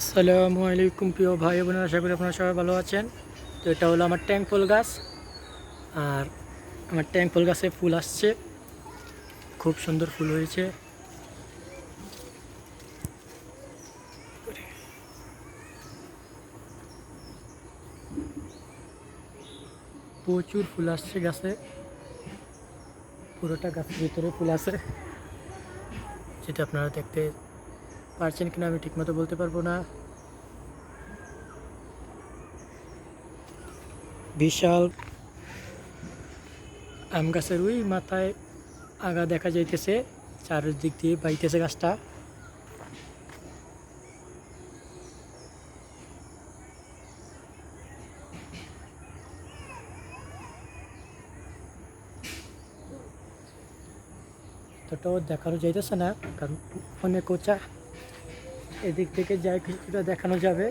আসসালামু আলাইকুম প্রিয় ভাই বোনেরা, আশা করি আপনারা সবাই ভালো আছেন। তো এটা হলো আমার ট্যাঙ্ক ফুল গাছ, আর আমার ট্যাঙ্ক ফুল গাছে ফুল আসছে। খুব সুন্দর ফুল হয়েছে। প্রচুর ফুল আসছে গাছে। পুরোটা গাছের ভিতরে ফুল আছে। যেটা আপনারা দেখতে পারছেন কিনা আমি ঠিকমতো বলতে পারব না। বিশাল আম গাছের ওই মাথায় আগা দেখা যাইতেছে, চারিদিক দিয়ে বাইতেছে গাছটা। এতটাও দেখানো যাইতেছে না, কারণ অনেক উঁচা এদিক থেকে যাই কিছুটা দেখানো যাবে।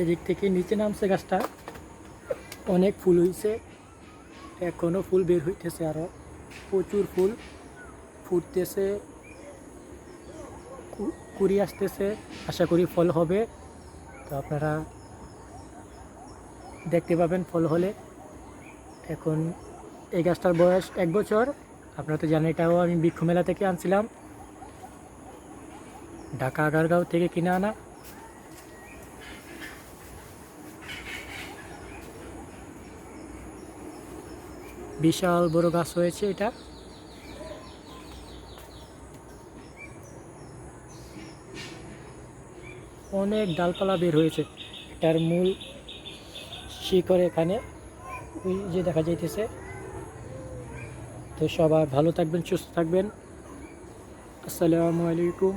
এদিক থেকে নিচে নামছে গাছটা। অনেক ফুল হয়েছে এখনও ফুল বের হইতেছে আরও। প্রচুর ফুল ফুটতেছে। কুড়ি আসতেছে। আশা করি ফল হবে। তো আপনারা দেখতে পাবেন ফল হলে। এখন এই গাছটার বয়স এক বছর। আপনারা তো জানেন, এটাও আমি বৃক্ষ মেলা থেকে আনছিলাম। ঢাকা আগারগাঁও থেকে কিনে আনা। বিশাল বড় গাছ হয়েছে এটা। অনেক ডালপালা বের হয়েছে। এটার মূল শিকড় এখানে। ওই যে দেখা যাইতেছে। তো সবাই ভালো থাকবেন সুস্থ থাকবেন। আসসালামু আলাইকুম।